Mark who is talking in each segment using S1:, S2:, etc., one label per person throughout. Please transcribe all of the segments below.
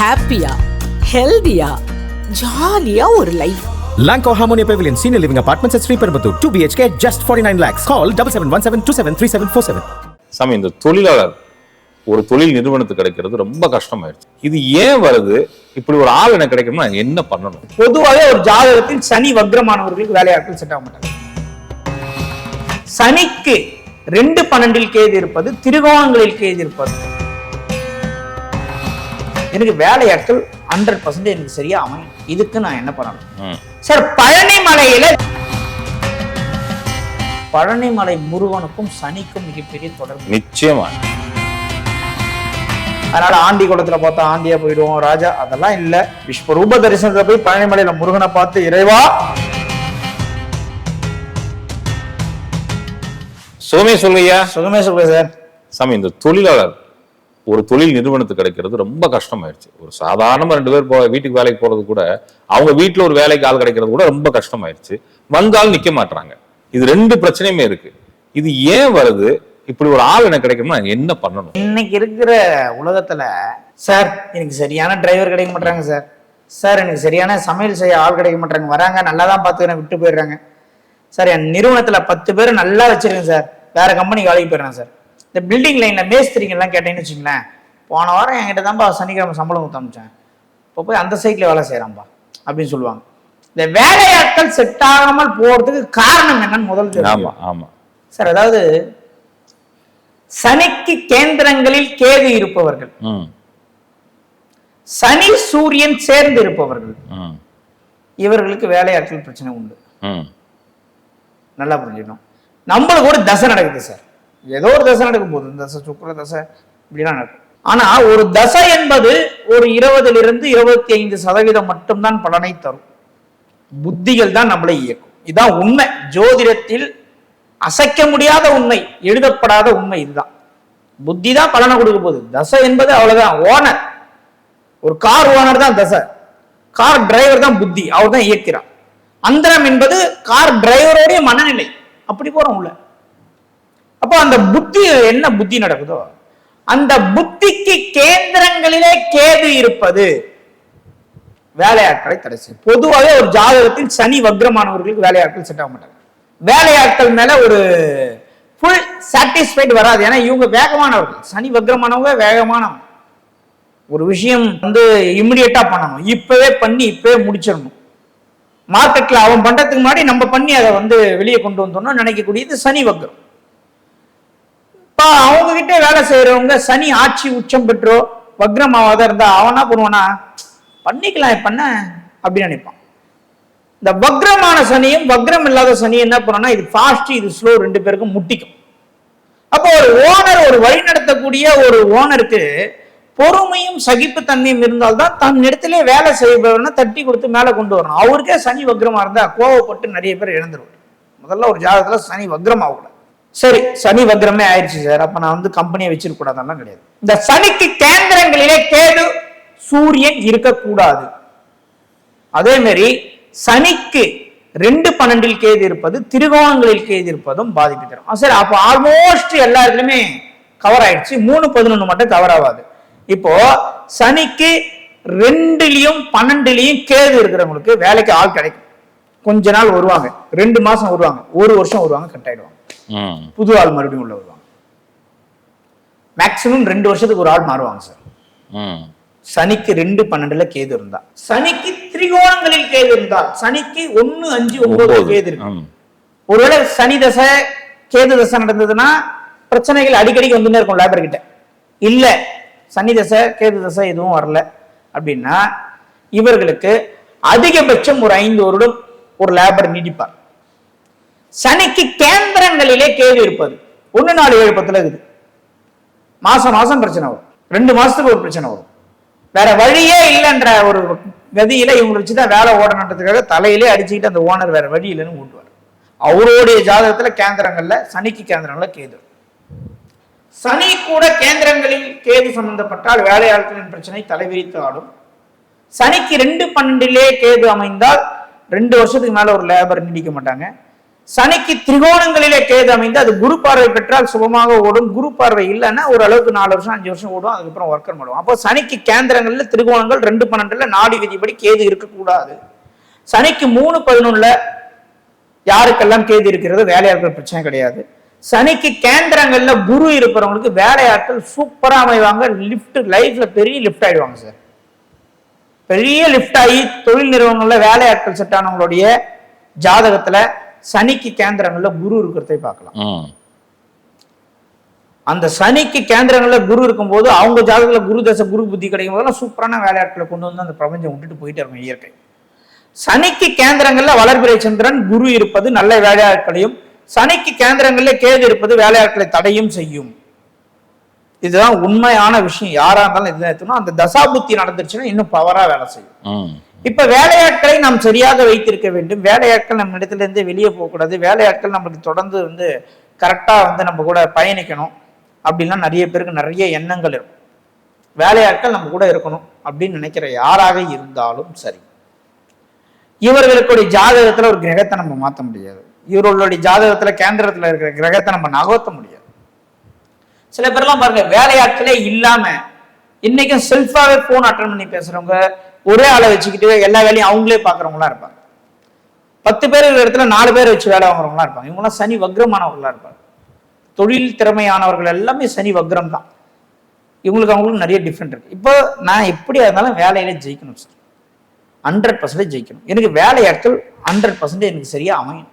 S1: ஹாப்பியா ஹெல்தியா ஜாலியா ஒரு life
S2: Lanco Harmonia Pavilion Senior Living Apartments at Sriperambur 2 BHK just 49 lakhs. Call 7717273747.
S3: சாமி இந்த தொழிலாளர் ஒரு தொழில் நிறுவனத்துக்கு கிடைக்கிறது ரொம்ப கஷ்டமாயிருச்சு இது ஏன் வருது? இப்படி ஒரு ஆள் எனக்கு கிடைக்கணும்னா என்ன பண்ணணும்?
S4: பொதுவாகவே ஒரு ஜாதகத்தில் சனி வக்ரமானவர்களுக்கு வேலையாட்கள் செட் ஆக மாட்டாங்க. சனிக்கு ரெண்டு பன்னெண்டில் கேது இருப்பது திருகோணங்களில் கேது இருப்பது. எனக்கு வேலையாட்கள் ஹண்ட்ரட் பர்சன்ட் எனக்கு சரியா அமையும். இதுக்கு நான் என்ன பண்ணணும். சார் பழனி மலையில பழனிமலை முருகனுக்கும் சனிக்கும் மிகப்பெரிய தொடர்பு.
S3: நிச்சயமா.
S4: அதனால ஆண்டி குளத்துல பார்த்தா ஆண்டியா போயிடுவோம் ராஜா. அதெல்லாம் இல்ல. விஸ்வரூப தரிசனத்துல போய் பழனிமலையில முருகனை பார்த்து இறைவா!
S3: சுகமே சொல்லுயா
S4: சுகமே சொல்றேன் சார்.
S3: சாமி இந்த தொழிலாளர் ஒரு தொழில் நிறுவனத்துக்கு கிடைக்கிறது ரொம்ப கஷ்டமாயிருச்சு. ஒரு சாதாரணமாக ரெண்டு பேர் போ வீட்டுக்கு வேலைக்கு போகிறது கூட அவங்க வீட்டில் ஒரு வேலைக்கு ஆள் கிடைக்கிறது கூட ரொம்ப கஷ்டமாயிருச்சு. வந்தாலும் நிற்க மாட்டாங்க இது ரெண்டு பிரச்சனையுமே இருக்கு. இது ஏன் வருது? இப்படி ஒரு ஆள் எனக்கு கிடைக்கும்னா என்ன பண்ணணும்?
S4: இன்னைக்கு இருக்கிற உலகத்துல சார் எனக்கு சரியான டிரைவர் கிடைக்க மாட்டாங்க சார். சார் எனக்கு சரியான சமையல் செய்ய ஆள் கிடைக்க மாட்டாங்க வராங்க நல்லா தான் பார்த்துக்கிறேன் விட்டு போயிடுறாங்க. சார் என் நிறுவனத்தில் பத்து பேர் நல்லா வச்சிருக்கேன் சார். வேற கம்பெனி வேலைக்கு போயிடுறேன் சார். இந்த பில்டிங் லைன்ல மேஸ்திரிங்க எல்லாம் கேட்டேன்னு வச்சுங்களேன் போன வாரம் என்கிட்ட தான்ப்பா சனிக்கிழமை சம்பளம் கொடுத்து அமிச்சேன் இப்போ போய் அந்த சைட்ல வேலை செய்யறான்பா அப்படின்னு சொல்லுவாங்க. இந்த வேலையாட்கள் செட் ஆகாமல் போறதுக்கு காரணம் என்னன்னு முதல்
S3: ஆமா
S4: தெரிஞ்சுக்கணும்.
S3: ஆமா
S4: சார் அதாவது சனிக்கு கேந்திரங்களில் கேது இருப்பவர்கள். சனி சூரியன் சேர்ந்து இருப்பவர்கள். இவர்களுக்கு வேலையாட்கள் பிரச்சனை உண்டு. நல்லா புரிஞ்சுக்கணும். நம்மளுக்கு ஒரு தசை நடக்குது சார். ஏதோ ஒரு தசை நடக்கும் போது தசை சுக்கர தசை இப்படிலாம் நடக்கும். ஆனா ஒரு தசை என்பது ஒரு இருபதிலிருந்து இருபத்தி ஐந்து சதவீதம் மட்டும்தான் பலனை தரும். புத்திகள் தான் நம்மளை இயக்கும். இதான் உண்மை. ஜோதிடத்தில் அசைக்க முடியாத உண்மை எழுதப்படாத உண்மை இதுதான். புத்தி தான் பலனை கொடுக்க போகுது. தசை என்பது அவ்வளவுதான். ஓனர். ஒரு கார் ஓனர் தான் தசை. கார் டிரைவர் தான் புத்தி. அவர் தான் இயக்கிறார். அந்தரம் என்பது கார் டிரைவரோடைய மனநிலை. அப்படி போறோம் உள்ள. அப்போ அந்த புத்தி என்ன புத்தி நடக்குதோ? அந்த புத்திக்கு கேந்திரங்களிலே கேது இருப்பது வேலையாட்களை தடை செய்யும். பொதுவாகவே ஒரு ஜாதகத்தில் சனி வக்ரமானவர்களுக்கு வேலையாட்கள் செட் ஆக மாட்டாங்க. வேலையாட்கள் மேல ஒரு ஃபுல் சாட்டிஸ்ஃபைடு வராது. ஏன்னா இவங்க வேகமானவர்கள். சனி வக்ரமானவங்க வேகமானவங்க. ஒரு விஷயம் வந்து இம்மிடியட்டா பண்ணணும். இப்பவே பண்ணி இப்பவே முடிச்சிடணும். மார்க்கெட்ல அவன் பண்றதுக்கு முன்னாடி நம்ம பண்ணி அதை வந்து வெளியே கொண்டு வந்தோம்னா நினைக்கக்கூடியது சனி வக்ரம். இப்போ அவங்க கிட்ட வேலை செய்யறவங்க சனி ஆட்சி உச்சம் பெற்றோ வக்ரமாவாத இருந்தா அவனா பண்ணுவானா பண்ணிக்கலாம் பண்ண அப்படின்னு நினைப்பான். இந்த வக்ரமான சனியும் வக்ரம் இல்லாத சனியும் என்ன பண்ணோம்னா இது ஃபாஸ்ட் இது ஸ்லோ ரெண்டு பேருக்கும் முட்டிக்கும். அப்போ ஒரு ஓனர் ஒரு வழி நடத்தக்கூடிய ஒரு ஓனருக்கு பொறுமையும் சகிப்புத்தன்மையும் இருந்தால்தான் தன் இடத்துல வேலை செய்பவர்னா தட்டி கொடுத்து மேலே கொண்டு வரணும். அவருக்கே சனி வக்ரமாக இருந்தால் கோவப்பட்டு நிறைய பேர் இழந்துருவார் முதல்ல ஒரு ஜாதகத்தில் சனி வக்ரம் ஆகக்கூடாது. சரி சனி வக்ரமே ஆயிடுச்சு சார் அப்ப நான் வந்து கம்பெனியை வச்சிருக்க கூடாதெல்லாம் கிடையாது. இந்த சனிக்கு கேந்திரங்களிலே கேது சூரியன் இருக்கக்கூடாது. அதே மாதிரி சனிக்கு ரெண்டு பன்னெண்டில் கேது இருப்பது திருகோணங்களில் கேது இருப்பதும் பாதிப்பு தரும். சரி அப்போ ஆல்மோஸ்ட் எல்லா இதுலயுமே கவர் ஆயிடுச்சு. மூணு பதினொன்று மட்டும் கவர் ஆகாது. இப்போ சனிக்கு ரெண்டுலயும் பன்னெண்டுலயும் கேது இருக்கிறவங்களுக்கு வேலைக்கு ஆள் கிடைக்கும். கொஞ்ச நாள் வருவாங்க. ரெண்டு மாசம் வருவாங்க. ஒரு வருஷம் வருவாங்க கட் ஆயிடுவாங்க. புது ஆள் மறுபடியும் உள்ள வருவாங்க. மேக்சிமம் ரெண்டு வருஷத்துக்கு ஒரு ஆள் மாறுவாங்க சார். சனிக்கு ரெண்டு பன்னெண்டுல கேது இருந்தா. சனிக்கு திரிகோணங்களில் கேது இருந்தால் சனிக்கு ஒன்னு அஞ்சு ஒன்பது. கேது இருக்கு. ஒருவேளை சனி தசை கேது தசை நடந்ததுன்னா பிரச்சனைகள் அடிக்கடிக்கு வந்துட்டே இருக்கும் லேபர் கிட்ட. இல்ல சனி தசை கேது தசை எதுவும் வரல அப்படின்னா இவர்களுக்கு அதிகபட்சம் ஒரு ஐந்து வருடம் ஒரு லேபர் நீடிப்பார் சனிக்கு கேந்திரங்களிலே கேது இருப்பது. ஒன்னு நாலு ஏழு பத்துல இருக்குது. மாசம் மாசம் பிரச்சனை வரும். ரெண்டு மாசத்துக்கு ஒரு பிரச்சனை வரும். வேற வழியே இல்லைன்ற ஒரு கதியில இவங்களை வச்சுதான் வேலை ஓடணுன்றதுக்காக தலையிலே அடிச்சுக்கிட்டு அந்த ஓனர் வேற வழி இல்லைன்னு ஓட்டுவார் அவருடைய ஜாதகத்துல கேந்திரங்கள்ல சனிக்கு கேந்திரங்கள்ல கேது. சனி கூட கேந்திரங்களில் கேது சம்பந்தப்பட்டால் வேலையாட்களின் பிரச்சனை தலைவிரித்து ஆடும். சனிக்கு ரெண்டு பன்னெண்டிலே கேது அமைந்தால் ரெண்டு வருஷத்துக்கு மேல ஒரு லேபர் நீடிக்க மாட்டாங்க. சனிக்கு திரிகோணங்களிலே கேது அமைந்து அது குரு பார்வை பெற்றால் சுபமாக ஓடும். குரு பார்வை இல்லைன்னா ஒரு அளவுக்கு நாலு வருஷம் அஞ்சு வருஷம் ஓடும். அதுக்கப்புறம் ஒர்க்கர் பண்ணுவோம் அப்போ சனிக்கு கேந்திரங்கள்ல திரிகோணங்கள் ரெண்டு பன்னெண்டுல நாடி விதிப்படி கேது இருக்கக்கூடாது. சனிக்கு மூணு பதினொன்னுல யாருக்கெல்லாம் கேது இருக்கிறது வேலையாட்கள் பிரச்சனை கிடையாது. சனிக்கு கேந்திரங்கள்ல குரு இருக்கிறவங்களுக்கு வேலையாட்கள் சூப்பராக அமைவாங்க. லிஃப்ட் லைஃப்ல பெரிய லிஃப்ட் ஆயிடுவாங்க சார். பெரிய லிஃப்ட் ஆகி தொழில் நிறுவனங்கள்ல வேலையாட்கள் செட் ஆனவங்களுடைய ஜாதகத்துல சனிக்கு கேந்திரங்கள்ல குரு இருக்கிறதை பார்க்கலாம். அந்த சனிக்கு கேந்திரங்கள்ல குரு இருக்கும்போது அவங்க ஜாதகத்துல குரு தசை குரு புத்தி கிடைக்கும் போதெல்லாம் சூப்பரான வேலையாட்களை கொண்டு வந்து அந்த பிரபஞ்சம் விட்டுட்டு போயிட்டே இருக்கும் இயற்கை. சனிக்கு கேந்திரங்கள்ல வளர்பிறை சந்திரன் குரு இருப்பது நல்ல வேலையாட்களையும் சனிக்கு கேந்திரங்கள்ல கேது இருப்பது வேலையாட்களை தடையும் செய்யும். இதுதான் உண்மையான விஷயம். யாரா இருந்தாலும் இதுதான் எடுத்துக்கணும். அந்த தசாபுத்தி நடந்துருச்சுன்னா இன்னும் பவரா வேலை செய்யும். இப்ப வேலையாட்களை நாம் சரியாக வைத்திருக்க வேண்டும். வேலையாட்கள் நம்ம இடத்துல இருந்து வெளியே போகக்கூடாது. வேலையாட்கள் நம்மளுக்கு தொடர்ந்து வந்து கரெக்டா வந்து நம்ம கூட பயணிக்கணும். அப்படின்லாம் நிறைய பேருக்கு நிறைய எண்ணங்கள் இருக்கும். வேலையாட்கள் நம்ம கூட இருக்கணும் அப்படின்னு நினைக்கிற யாராக இருந்தாலும் சரி. இவர்களுடைய ஜாதகத்துல ஒரு கிரகத்தை நம்ம மாத்த முடியாது. இவர்களுடைய ஜாதகத்துல கேந்திரத்துல இருக்கிற கிரகத்தை நம்ம நகர்த்த முடியாது. சில பேர்லாம் பாருங்க வேலையாட்களே இல்லாம இன்னைக்கும் செல்ஃபாவே போன் அட்டன் பண்ணி பேசுறவங்க ஒரே ஆளை வச்சுக்கிட்டு எல்லா வேலையும் அவங்களே பாக்குறவங்களா இருப்பாங்க. பத்து பேர் இருக்கிற இடத்துல நாலு பேர் வச்சு வேலை வாங்குறவங்களா இருப்பாங்க. இவங்கெல்லாம் சனி வக்ரமானவர்களா இருப்பாங்க. தொழில் திறமையானவர்கள் எல்லாமே சனி வக்ரம் தான் இவங்களுக்கு அவங்களுக்கு நிறைய டிஃப்ரெண்ட் இருக்கு. இப்போ நான் எப்படியா இருந்தாலும் வேலையில ஜெயிக்கணும் சார் ஹண்ட்ரட் பர்சன்டேஜ் ஜெயிக்கணும். எனக்கு வேலையாட்கள் ஹண்ட்ரட் பர்சன்டேஜ் எனக்கு சரியா அமையும்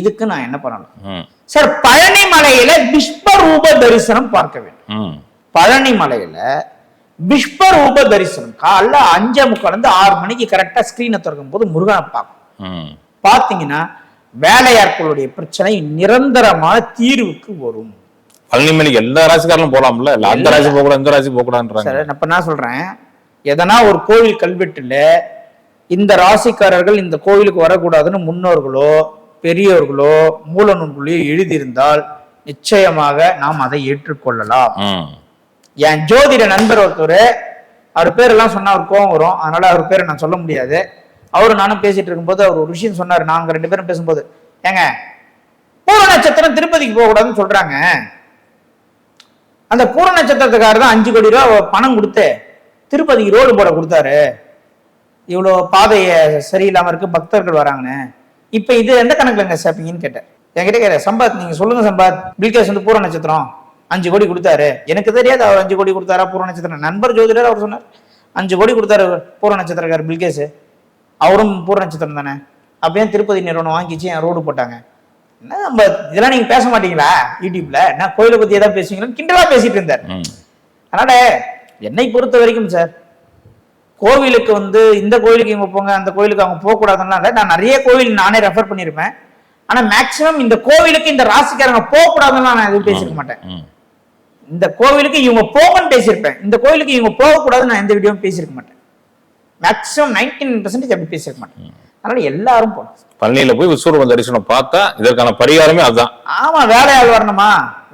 S4: இதுக்கு நான் என்ன பண்ணணும்? சார் பழனி மலையில விஸ்வரூப தரிசனம் பார்க்க வேண்டும். பழனி மலையில விஸ்வரூப தரிசனம். காலைல அஞ்சே முக்கால் இருந்து ஆறு மணிக்கு கரெக்டா ஸ்கிரீனை திறக்கும் போது முருகனை பார்க்கும்
S3: ம்.
S4: பார்த்தீங்கன்னா வேலையாட்களுடைய பிரச்சனை நிரந்தரமான தீர்வுக்கு வரும்.
S3: பழனி மலைக்கு எல்லா ராசிக்காரங்களும் போலாம்ல அந்த ராசி போக கூடாது இந்த ராசி போக கூடாதுன்றாங்க
S4: இப்ப நான் சொல்றேன். எதனா ஒரு கோவில் கல்வெட்டுல இந்த ராசிக்காரர்கள் இந்த கோவிலுக்கு வரக்கூடாதுன்னு முன்னோர்களோ பெரியவர்களோ மூல நூல்களையோ எழுதியிருந்தால் நிச்சயமாக நாம் அதை ஏற்றுக்கொள்ளலாம். என் ஜோதிட நண்பர் ஒருத்தர் அவர் பேரெல்லாம் சொன்னா அவர் கோவம் வரும். அதனால அவர் பேரை நான் சொல்ல முடியாது. அவரும் நானும் பேசிட்டு இருக்கும்போது அவர் ஒரு விஷயம் சொன்னார். நாங்க ரெண்டு பேரும் பேசும்போது ஏங்க பூர நட்சத்திரம் திருப்பதிக்கு போக கூடாதுன்னு சொல்றாங்க. அந்த பூர நட்சத்திரத்துக்காரர் தான் அஞ்சு கோடி ரூபா பணம் கொடுத்து திருப்பதிக்கு ரோடு போட கொடுத்தாரு. இவ்வளோ பாதையை சரியில்லாம இருக்கு பக்தர்கள் வராங்கன்னு. இப்ப இது எந்த கணக்குலங்க சேர்ப்பீங்கன்னு கேட்டேன்? என்கிட்ட கேட்டேன் சம்பாத் நீங்க சொல்லுங்க சம்பாத். பில்கேஸ் வந்து பூர நட்சத்திரம். அஞ்சு கோடி கொடுத்தாரு. எனக்கு தெரியாது அவர் அஞ்சு கோடி கொடுத்தாரா பூர நட்சத்திரம். நண்பர் ஜோதிடர் அவர் சொன்னார். அஞ்சு கோடி கொடுத்தாரு பூர நட்சத்திரக்காரர் பில்கேஸ் அவரும் பூர நட்சத்திரம் தானே? அப்பயே திருப்பதி நிறுவனம் வாங்கிச்சு என் ரோடு போட்டாங்க? என்ன நம்ம இதெல்லாம் நீங்க பேச மாட்டீங்களா? யூடியூப்ல? என்ன கோயிலை பத்தி ஏதாவது பேசுவீங்களா? கிண்டலா பேசிட்டு இருந்தார். அதனால என்னை பொறுத்த வரைக்கும் சார் கோவிலுக்கு வந்து இந்த கோயிலுக்கு இவங்க போங்க அந்த கோயிலுக்கு அவங்க போக கூடாதுன்னா இல்ல. நான் நிறைய கோவில் நானே ரெஃபர் பண்ணிருப்பேன். ஆனா மேக்சிமம் இந்த கோவிலுக்கு இந்த ராசிக்காரங்க போக கூடாதுன்னு நான் எதுவும் பேசிருக்க மாட்டேன். இந்த கோவிலுக்கு இவங்க போகணும்னு பேசியிருப்பேன். இந்த கோவிலுக்கு இவங்க போக கூடாதுன்னு நான் எந்த வீடியோவும் பேசியிருக்க மாட்டேன். மேக்சிமம் நைன்டி நைன் பர்சன்டேஜ் அப்படி பேசியிருக்க மாட்டேன். அதனால எல்லாரும் போகணும்
S3: பழனியில போய் விஸ்வரூப தரிசனம் பார்த்தா இதற்கான பரிகாரமே அதுதான்
S4: ஆமா வேலையாள் வரணுமா?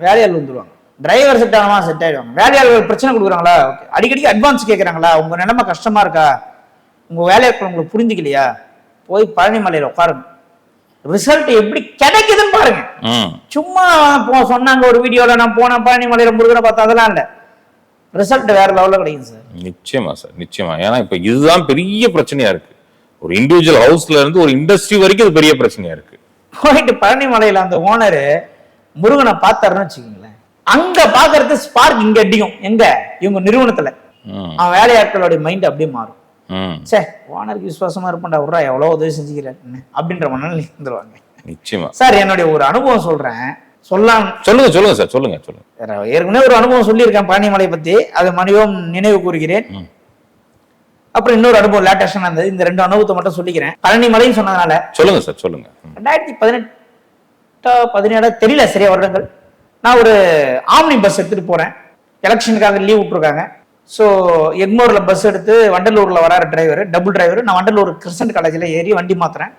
S4: வேலையாள் வந்துருவாங்க. டிரைவர் செட் ஆகணுமா செட் ஆயிடுவாங்க. வேலையாள் பிரச்சனை கொடுக்குறாங்களா? ஓகே அடிக்கடிக்கு அட்வான்ஸ் கேட்குறாங்களா உங்க நிலைமை கஷ்டமா இருக்கா? உங்க வேலையாட்கள் உங்களுக்கு புரிஞ்சுக்கலையா? போய் பழனி மலையில உட்காருங்க. ரிசல்ட் எப்படி கிடைக்குதுன்னு பாருங்க. சும்மா போ சொன்னாங்க ஒரு வீடியோல நான் போனேன் பழனி மலையில முருகனை பார்த்தா அதெல்லாம் இல்ல. ரிசல்ட் வேற லெவல்ல கிடைக்கும் சார்.
S3: நிச்சயமா சார் நிச்சயமா. ஏன்னா இப்ப இதுதான் பெரிய பிரச்சனையா இருக்கு. ஒரு இண்டிவிஜுவல் ஹவுஸ்ல இருந்து ஒரு இண்டஸ்ட்ரி வரைக்கும் இது பெரிய பிரச்சனையா இருக்கு.
S4: போயிட்டு பழனி மலையில அந்த ஓனரு முருகனை பார்த்தாருன்னு வச்சுக்கோங்களேன் அங்க பாக்குறது ஸ்பார்க் இங்க அடிக்கும். எங்க? இவங்க நிறுவனத்துல. அவன் வேலையாட்களுடைய மைண்ட் அப்படியே மாறும். சே ஓனருக்கு விசுவாசமா இருப்பேன்டா விட்றா எவ்வளோ உதவி செஞ்சுக்கிறேன் அப்படின்ற மனநிலை இருந்துருவாங்க
S3: நிச்சயமா.
S4: சார் என்னுடைய ஒரு அனுபவம் சொல்றேன். சொல்லலாம்
S3: சொல்லுங்க சொல்லுங்க சார் சொல்லுங்க சொல்லுங்க.
S4: ஏற்கனவே ஒரு அனுபவம் சொல்லியிருக்கேன் பழனிமலை பத்தி. அதை மணிவும் நினைவு கூறுகிறேன். அப்புறம் இன்னொரு அனுபவம் லேட்டஸ்டாக இருந்தது இந்த ரெண்டு அனுபவத்தை மட்டும் சொல்லிக்கிறேன். பழனிமலைன்னு சொன்னதுனால
S3: சொல்லுங்க சார் சொல்லுங்க.
S4: ரெண்டாயிரத்தி பதினெட்டா பதினேழா தெரியல சரியா வருடங்கள். நான் ஒரு ஆம்னி பஸ் எடுத்துட்டு போறேன். எலெக்ஷனுக்காக லீவ் விட்டுருக்காங்க. ஸோ எக்மோரில் பஸ் எடுத்து வண்டலூரில் வராரு டிரைவர் டபுள் டிரைவர் நான் வண்டலூர் கிறிஸ்டன்ட் காலேஜில் ஏறி வண்டி மாற்றுறேன்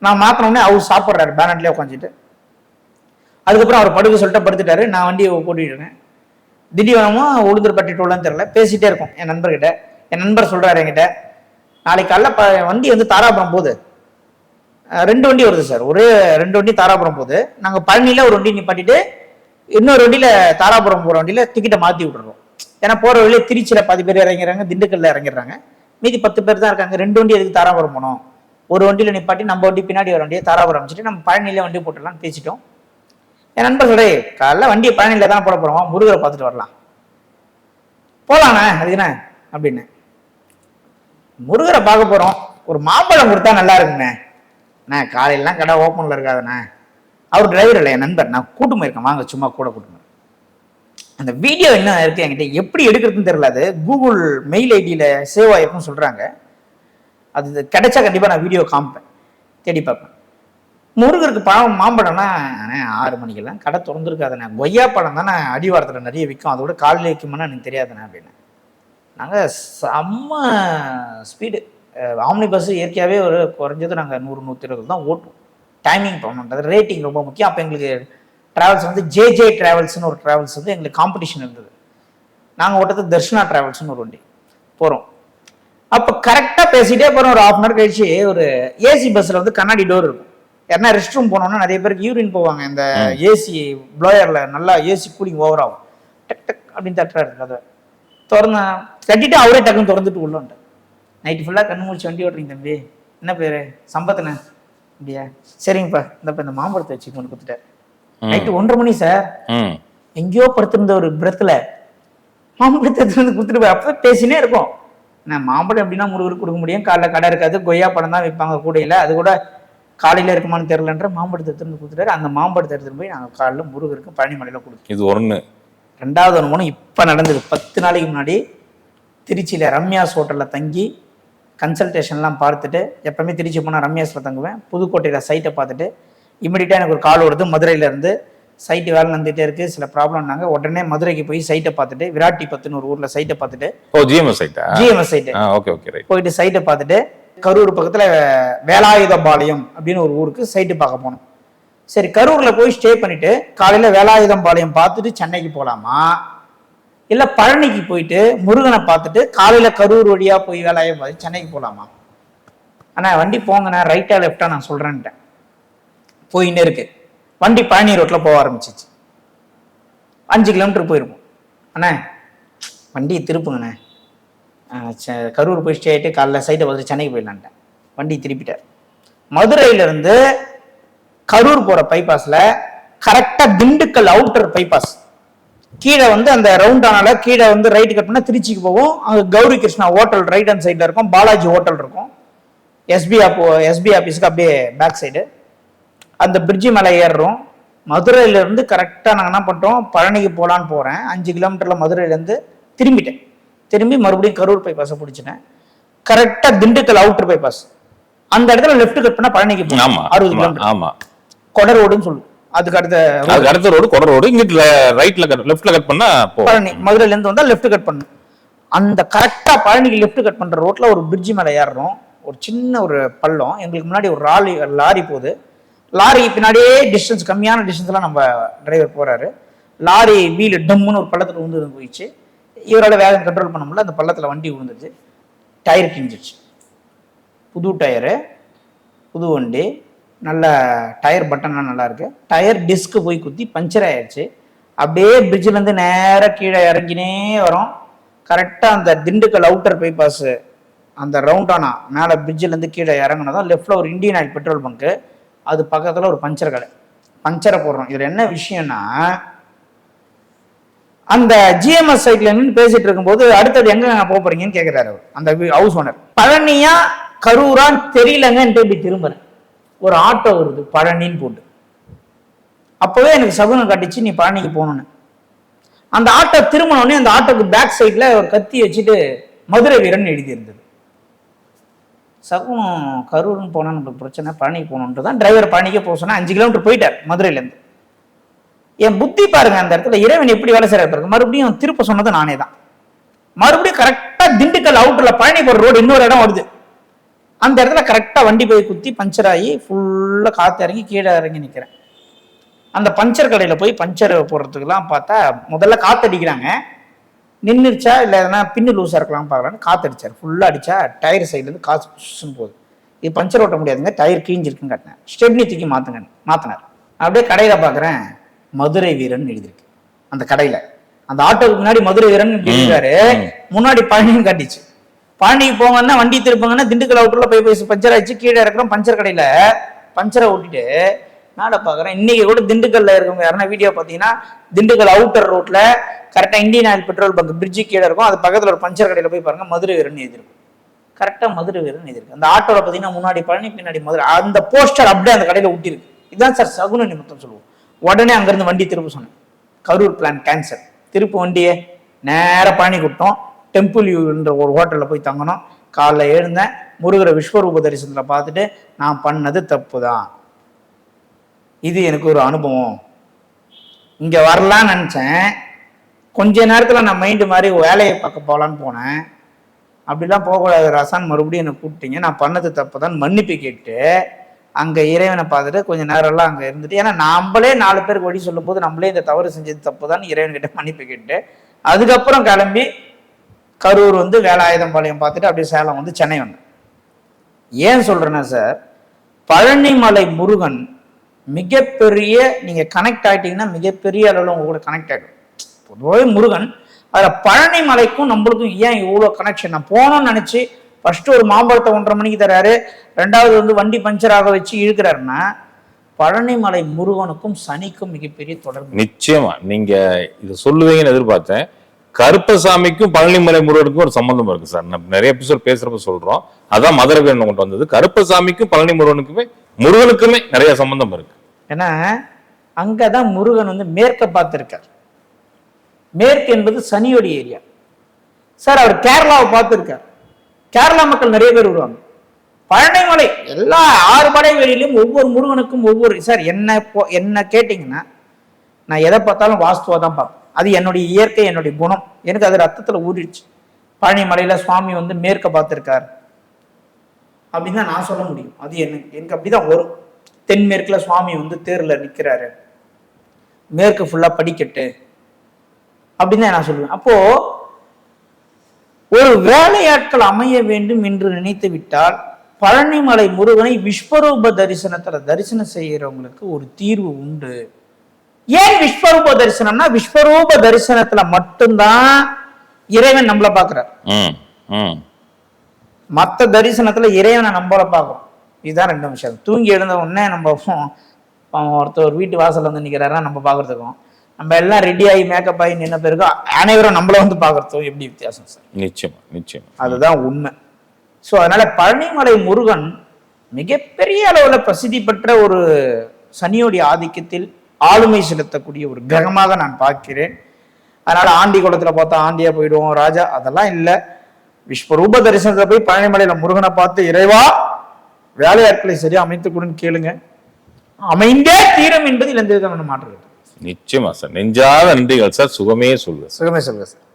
S4: நான் மாற்றினோடனே அவர் சாப்பிட்றாரு பேனட்லேயே உட்காந்துட்டு அதுக்கப்புறம் அவர் படுக்க சொல்லிட்டு படுத்துட்டாரு. நான் வண்டியை ஓட்டிட்டுருக்கேன் திடீர்னமா உளுந்தூர்பட்டி டோலான்னு தெரியல. இருக்கோம். என் நண்பர்கிட்ட. என் நண்பர் சொல்கிறார் என்கிட்ட. நாளைக்கு காலைல ப- வண்டி வந்து தாராபுரம் போகுது. ரெண்டு வண்டி வருது சார். ஒரே ரெண்டு வண்டி தாராபுரம் போகுது. நாங்கள் பழனியில் ஒரு வண்டி நிப்பாட்டிட்டு இன்னொரு வண்டியில் தாராபுரம் போகிற வண்டியில் டிக்கெட்டை மாற்றி விட்டுறோம். ஏன்னா போகிற வழியில் திருச்சியில் பாதி பேர் இறங்கிறாங்க திண்டுக்கல்ல இறங்கிடுறாங்க. மீதி பத்து பேர் தான் இருக்காங்க. ரெண்டு வண்டி எதுக்கு தாராபுரம் போனோம்? ஒரு வண்டியில் நிப்பாட்டி நம்ம வண்டி பின்னாடி ஒரு வண்டியை தாராபுரம் அமைச்சிட்டு நம்ம பழனியில் வண்டி போட்டுடலாம் பேசிட்டோம். என் நண்பர் சொல்றே காலைல வண்டியை பழனியில் தான் போட போகிறோம் முருகரை பார்த்துட்டு வரலாம். போகலாண்ணே அதுக்குண்ணே அப்படின்னு. முருகரை பார்க்க போகிறோம் ஒரு மாம்பழம் கொடுத்தா நல்லா இருக்குண்ணே. அண்ணே காலையிலலாம் கடை ஓப்பனில் இருக்காதுண்ணே. அவர் டிரைவர் இல்லை என் நண்பர். நான் கூட்டு போயிருக்கேன். வாங்க சும்மா கூட கூட்டு அந்த வீடியோ என்ன இருக்கு என்கிட்ட? எப்படி எடுக்கிறதுன்னு தெரியல அது. கூகுள் மெயில் ஐடியில் சேவ் ஆகிருக்குன்னு சொல்கிறாங்க அது கிடைச்சா கண்டிப்பாக நான் வீடியோ காமிப்பேன். தேடி பார்ப்பேன். முருகருக்கு பழம் மாம்பழம்னா அண்ணே ஆறு மணிக்கெல்லாம் கடை திறந்துருக்காதுண்ணே. கொய்யா பழம் தானே அடிவாரத்தில் நிறைய விற்கும். அதோட காலையில் விற்குமான்னு எனக்கு தெரியாதுண்ணே அப்படின்னு. நாங்கள் செம்ம ஸ்பீடு ஆம்னி பஸ் இயற்கையாகவே ஒரு குறைஞ்சது நாங்கள் நூறு நூற்றி இருபது தான் ஓட்டுவோம். டைமிங் பண்ணணுன்றது ரேட்டிங் ரொம்ப முக்கியம். அப்போ எங்களுக்கு ட்ராவல்ஸ் வந்து ஜே ஜே ட்ராவல்ஸ்னு ஒரு ட்ராவல்ஸ் வந்து எங்களுக்கு காம்படிஷன் இருந்தது. நாங்கள் ஓட்டது தர்ஷனா ட்ராவல்ஸ்னு ஒரு வண்டி. போகிறோம் அப்போ கரெக்டாக பேசிட்டே போகிறோம் ஒரு ஹாஃப் அன் ஹவர் கழிச்சு ஒரு ஏசி பஸ்ஸில் வந்து கண்ணாடி டோர் இருக்கும். யாருன்னா ரெஸ்ட் ரூம் போனோம்னா நிறைய பேருக்கு யூரின் போவாங்க. இந்த ஏசி ப்ளோயரில் நல்லா ஏசி கூலிங் ஓவர் ஆகும். டக் டக் அப்படின்னு தட்டுறாரு கதை திறந்த தட்டிட்டு அவரே டக்குன்னு திறந்துட்டு உள்ள வந்துட்டேன் நைட்டு ஃபுல்லாக கண்ணு முடிச்சு வண்டி ஓட்டுறீங்க தம்பி. என்ன பேர்? சம்பத்தனே அப்படியா? சரிங்கப்பா. இந்தப்ப இந்த மாம்பழத்தை வச்சு கொண்டு கொடுத்துட்டார் நைட்டு ஒன்றரை மணி சார் எங்கேயோ படுத்திருந்த ஒரு பிரத்துல மாம்பழத்தை எடுத்துட்டு வந்து கொடுத்துட்டு போய் அப்போ பேசினே இருக்கும் நான் மாம்பழம் எப்படின்னா முருகருக்கு கொடுக்க முடியும். காலைல கடை இருக்காது. கொய்யா பழம் தான் விற்பாங்க கூடையில. அது கூட காலையில இருக்குமான்னு தெரியலன்ற மாம்பழத்தை எடுத்துட்டு கொடுத்துட்டாரு. அந்த மாம்பழத்தை எடுத்துட்டு போய் நாங்கள் காலைல முருகருக்கு பழனிமலையில கொடுத்தோம்.
S3: இது ஒண்ணு.
S4: ரெண்டாவது ஒரு மூணு இப்போ நடந்தது. பத்து நாளைக்கு முன்னாடி திருச்சியில் ரம்யாஸ் ஹோட்டலில் தங்கி கன்சல்டேஷன்லாம் பார்த்துட்டு எப்பவுமே திருச்சி போனால் ரம்யாஸில் தங்குவேன். புதுக்கோட்டையில் சைட்டை பார்த்துட்டு இமிடியட்டாக எனக்கு ஒரு கால் வருது மதுரையில இருந்து சைட்டு வேலை நடந்துகிட்டே இருக்குது சில ப்ராப்ளம்னாங்க உடனே மதுரைக்கு போய் சைட்டை பார்த்துட்டு விராட்டி பத்துன்னு ஒரு ஊரில் சைட்டை பார்த்துட்டு
S3: ஓ ஜிஎம்எஸ் சைட்டா
S4: ஜிஎம்எஸ் சைட்டு
S3: ஓகே ஓகே
S4: போயிட்டு சைட்டை பார்த்துட்டு கரூர் பக்கத்தில் வேலாயுதபாளையம் அப்படின்னு ஒரு ஊருக்கு சைட்டு பார்க்க போனோம். சரி கரூரில் போய் ஸ்டே பண்ணிட்டு காலையில் வேலாயுதம்பாளையம் பார்த்துட்டு சென்னைக்கு போகலாமா இல்லை பழனிக்கு போயிட்டு முருகனை பார்த்துட்டு காலையில் கரூர் வழியாக போய் வேலையை பார்த்து சென்னைக்கு போகலாமா அண்ணா வண்டி போங்கண்ணா ரைட்டா லெஃப்டா நான் சொல்கிறேன்ட்டேன் போயின்னே இருக்கு. வண்டி பழனி ரோட்டில் போக ஆரம்பிச்சிச்சு. அஞ்சு கிலோமீட்டர் போயிருப்போம். அண்ணா வண்டியை திருப்புங்கண்ணே. கரூர் போய் ஸ்டே ஆகிட்டு காலைல சைட்டை பார்த்துட்டு சென்னைக்கு போயிடலான்ட்டேன். வண்டி திருப்பிட்டார். மதுரையிலேருந்து கரூர் போகிற பைபாஸில் கரெக்டாக திண்டுக்கல் அவுட்டர் பைபாஸ் கீழே வந்து அந்த ரவுண்டானால கீழே வந்து ரைட் கட் பண்ணால் திருச்சிக்கு போவோம் அங்கே Gowri Krishna hotel right hand சைடில் இருக்கும். பாலாஜி ஹோட்டல் இருக்கும். எஸ்பி ஆப் எஸ்பி ஆஃபீஸுக்கு அப்படியே பேக் சைடு அந்த பிரிட்ஜி மேலே ஏறுறோம். மதுரையிலேருந்து கரெக்டாக நாங்கள் என்ன பண்ணிட்டோம்? பழனிக்கு போகலான்னு போகிறேன் அஞ்சு கிலோமீட்டரில் மதுரையிலேருந்து திரும்பிட்டேன். திரும்பி மறுபடியும் கரூர் பைபாஸை பிடிச்சிட்டேன். கரெக்டாக திண்டுக்கல் அவுட்டர் பைபாஸ் அந்த இடத்துல லெஃப்ட் கட் பண்ணால் பழனிக்கு போகணும். அறுபது கிலோமீட்டர்
S3: ஆமா.
S4: கொடர் ரோடுன்னு சொல்லுவோம். அதுக்கு அடுத்த.
S3: அதுக்கு அடுத்த ரோடு கொட ரோடு இங்கிட்டு ரைட்ல கட் லெஃப்ட்ல கட் பண்ணா
S4: பழனி. மதுரையில இருந்து வந்தா லெஃப்ட் கட் பண்ணணும் அந்த கரெக்டா பழனிக்கு லெஃப்ட் கட் பண்ற ரோட்ல ஒரு பிரிட்ஜ் மேல ஏறுறோம். ஒரு சின்ன ஒரு பள்ளம். எங்களுக்கு முன்னாடி ஒரு லாரி லாரி போகுது. லாரிக்கு பின்னாடியே டிஸ்டன்ஸ் கம்மியான டிஸ்டன்ஸ்லாம் நம்ம டிரைவர் போறாரு. லாரி வீல் டம்முன்னு ஒரு பள்ளத்துல விழுந்து போயிடுச்சு. இவரால் வேகம் கண்ட்ரோல் பண்ண முடியல. அந்த பள்ளத்துல வண்டி விழுந்துச்சு டயர் கிழிஞ்சிருச்சு. புது டயரு புது வண்டி. நல்ல டயர் பட்டன்லாம் நல்லா இருக்கு டயர் டிஸ்க்கு போய் குத்தி பஞ்சர் ஆயிடுச்சு. அப்படியே பிரிட்ஜ்லேருந்து நேராக கீழே இறங்கினே வரும். கரெக்டாக அந்த திண்டுக்கல் அவுட்டர் பைபாஸ் அந்த ரவுண்டானா மேலே பிரிட்ஜிலேருந்து கீழே இறங்குனதும் லெஃப்டில் ஒரு இந்தியன் ஆயில் பெட்ரோல் பங்க்கு அது பக்கத்தில் ஒரு பஞ்சர் கடை. பஞ்சரை போடுறோம். இதில் என்ன விஷயம்னா அந்த ஜிஎம்எஸ் சைட்ல நின்று பேசிட்டு இருக்கும்போது அடுத்தது எங்க போக போறீங்கன்னு கேக்குறாரு அந்த ஹவுஸ் ஓனர் பழனியா கரூரான்னு தெரியலங்கன்ட்டு இப்படி திரும்புறேன். ஒரு ஆட்டோ வருது பழனின்னு போட்டு. அப்போவே எனக்கு சகுனம் காட்டிச்சு நீ பழனிக்கு போகணும்னு. அந்த ஆட்டோ திரும்பினோடனே அந்த ஆட்டோக்கு பேக் சைட்ல ஒரு கத்தி வச்சுட்டு மதுரை வீரன் எழுதியிருந்தது. சகுனம் கரூர்னு போனா நம்மளுக்கு பிரச்சனை பழனிக்கு போகணுன்ட்டு தான் டிரைவர் பழனிக்கே போக சொன்னா அஞ்சு கிலோமீட்டர் போயிட்டார் மதுரையிலேருந்து. என் புத்தி பாருங்க அந்த இடத்துல இறைவன் எப்படி வேலை செய்யறாரு பாருங்க. மறுபடியும் திருப்ப சொன்னது நானே தான் மறுபடியும் கரெக்டா திண்டுக்கல் அவுட்டரில் பழனி போற ரோடு இன்னொரு இடம் வருது. அந்த இடத்துல கரெக்டா வண்டி போய் குத்தி பஞ்சர் ஆகி ஃபுல்லா காத்து இறங்கி கீழே இறங்கி நிக்கிறேன். அந்த பஞ்சர் கடையில போய் பஞ்சர் போடுறதுக்கெல்லாம் பார்த்தா முதல்ல காத்தடிக்கிறாங்க. நின்றுச்சா இல்லை எதனா பின்னு லூஸாக இருக்கலாம் பார்க்கலான்னு காத்தடிச்சார். ஃபுல்லாக அடிச்சா டயர் சைட்லேருந்து காசு புஷ்ஷுன்னு போகுது. இது பஞ்சர் ஓட்ட முடியாதுங்க டயர் கிழிஞ்சிருக்குன்னு காட்டினேன். ஸ்டெப்னி தூக்கி மாத்துங்க மாத்தினார். அப்படியே கடையில பாக்குறேன் மதுரை வீரன் எழுதியிருக்கு. அந்த கடையில. அந்த ஆட்டோவுக்கு முன்னாடி மதுரை வீரன் இருக்காரு முன்னாடி பழனின்னு காட்டிச்சு. பழனிக்கு போங்கன்னா வண்டி திருப்பங்கன்னா திண்டுக்கல் அவுட்டரில் போய் போய் பஞ்சர் ஆச்சு கீழே இருக்கிறோம் பஞ்சர் கடையில். பஞ்சரை ஓட்டிட்டு மேலே பார்க்குறேன் இன்றைக்கி கூட திண்டுக்கல்ல இருக்கவங்க யாருன்னா வீடியோ பார்த்தீங்கன்னா திண்டுக்கல் அவுட்டர் ரோட்டில் கரெக்டாக Indian Oil petrol bunk bridge கீழே இருக்கும். அது பக்கத்தில் ஒரு பஞ்சர் கடையில் போய் பாருங்க மதுரை வீரன் எழுதியிருக்கும். கரெக்டாக மதுரை வீரன் எழுதியிருக்கு அந்த ஆட்டோவில் பார்த்தீங்கன்னா முன்னாடி பழனி பின்னாடி மதுரை அந்த போஸ்டர் அப்படியே அந்த கடையில் ஒட்டியிருக்கு. இதுதான் சார் சகுன நிமித்தம் சொல்லுவோம். உடனே அங்கேருந்து வண்டி திரும்ப சொன்னேன். கரூர் பிளான் கேன்சல் திருப்பு வண்டியே நேராக பழனி கூட்டம் டெம்பிள் யூன்ற ஒரு ஹோட்டலில் போய் தங்கணும். காலைல எழுந்தேன். முருகரை விஸ்வரூப தரிசனத்தில் பார்த்துட்டு நான் பண்ணது தப்பு தான் இது எனக்கு ஒரு அனுபவம். இங்கே வரலான்னு நினச்சேன். கொஞ்ச நேரத்தில் நான் மைண்டு மாதிரி வேலையை பார்க்க போகலான்னு போனேன். அப்படிலாம் போகக்கூடாது. ரசான் மறுபடியும் என்னை கூப்பிட்டீங்க. நான் பண்ணது தப்பு தான் மன்னிப்பு கேட்டு அங்கே இறைவனை பார்த்துட்டு கொஞ்சம் நேரம்லாம் அங்கே இருந்துட்டு ஏன்னா நம்மளே நாலு பேருக்கு வழி சொல்லும்போது நம்மளே இந்த தவறு செஞ்சது தப்பு தான் இறைவன்கிட்ட மன்னிப்பு கேட்டு அதுக்கப்புறம் கிளம்பி கரூர் வந்து வேலாயுதம்பாளையம் பார்த்துட்டு அப்படியே சேலம் வந்து சென்னை வந்தேன். ஏன் சொல்றேன்னா சார் பழனிமலை முருகன் மிகப்பெரிய நீங்க கனெக்ட் ஆயிட்டீங்கன்னா மிகப்பெரிய அளவில் உங்க கூட கனெக்ட் ஆகிடும் பொதுவாகவே முருகன் அதில் பழனிமலைக்கும் நம்மளுக்கும் ஏன் இவ்வளோ கனெக்ஷன் நான் போகணும்னு நினச்சி ஃபர்ஸ்ட் ஒரு மாம்பழத்தை ஒன்றரை மணிக்கு தராரு ரெண்டாவது வந்து வண்டி பஞ்சராக வச்சு இழுக்கிறாருன்னா பழனிமலை முருகனுக்கும் சனிக்கும் மிகப்பெரிய தொடர்பு.
S3: நிச்சயமா. நீங்க இதை சொல்லுவீங்கன்னு எதிர்பார்த்தேன். கருப்பசாமிக்கும் பழனிமலை முருகனுக்கும் ஒரு சம்பந்தம் இருக்கு சார். நம்ம நிறைய எபிசோட் பேசுறப்ப சொல்றோம். அதான் மதுரை வேணும் கொண்டு வந்தது. கருப்பசாமிக்கும் பழனி முருகனுக்குமே முருகனுக்குமே நிறைய சம்பந்தம் இருக்கு.
S4: ஏன்னா அங்கதான் முருகன் வந்து மேற்க பார்த்திருக்கார். மேற்கு என்பது சனியோடைய ஏரியா. சார் அவர் கேரளாவை பார்த்திருக்கார். கேரளா மக்கள் நிறைய பேர் வருவாங்க. பழனிமலை எல்லா ஆறு படை வெளியிலும் ஒவ்வொரு முருகனுக்கும் ஒவ்வொரு சார் என்ன என்ன கேட்டிங்கன்னா நான் எதை பார்த்தாலும் வாஸ்துவா தான் பார்ப்பேன். அது என்னுடைய இயற்கை என்னுடைய குணம். எனக்கு அது ரத்தத்தில் ஊறிடுச்சு. பழனிமலையில் சுவாமி வந்து மேற்க பார்த்துருக்கார். அப்படின்னு தான் நான் சொல்ல முடியும். அது எனக்கு எனக்கு அப்படிதான் வரும். தென்மேற்கில் சுவாமி வந்து தேரில் நிற்கிறாரு மேற்கு ஃபுல்லாக படிக்கட்டு. அப்படின்னு தான் நான் சொல்லுவேன். அப்போ ஒரு வேலையாட்கள் அமைய வேண்டும் என்று நினைத்து விட்டால் பழனிமலை முருகனை விஸ்வரூப தரிசனத்தில் தரிசனம் செய்கிறவங்களுக்கு ஒரு தீர்வு உண்டு. ஏன் விஸ்வரூப தரிசனம்னா விஸ்வரூப தரிசனத்துல மட்டும்தான் இறைவன் நம்மளை பார்க்கிறார்
S3: ம் ம்.
S4: மற்ற தரிசனத்துல இறைவனை நம்மள பார்க்கறோம் இதுதான் ரெண்டு விஷயம். தூங்கி எழுந்த உடனே நம்ம ஒருத்தர் ஒரு வீட்டு வாசல்ல வந்து நிக்கிறாரா நம்ம பார்க்கறதுக்கும் நம்ம எல்லாம் ரெடி ஆகி மேக்கப் ஆகி நின்ன பிறகு அனைவரும் நம்மள வந்து பார்க்கறதுக்கும் எப்படி வித்தியாசம் சார்?
S3: நிச்சயமா நிச்சயமா.
S4: அதுதான் உண்மை. ஸோ அதனால பழனிமலை முருகன் மிகப்பெரிய அளவுல பிரசித்தி பெற்ற ஒரு சனியோடைய ஆதிக்கத்தில் ஆளுமை செலுத்தக்கூடிய ஒரு கிரகமாக நான் பார்க்கிறேன். அதனால ஆண்டி குளத்துல பார்த்தா ஆண்டியா போயிடுவோம் ராஜா அதெல்லாம் இல்லை. விஸ்வரூப தரிசனத்துல போய் பழனிமலையில முருகனை பார்த்து இறைவா வேலையாட்களை சரியா அமைத்துக் கொடுன்னு கேளுங்க. அமைந்தே தீரும் விதமான மாற்றம் இல்லை.
S3: நிச்சயமா சார். நெஞ்சாத நன்றிகள் சார். சுகமே சொல்லுங்க
S4: சுகமே சொல்லுங்க சார்.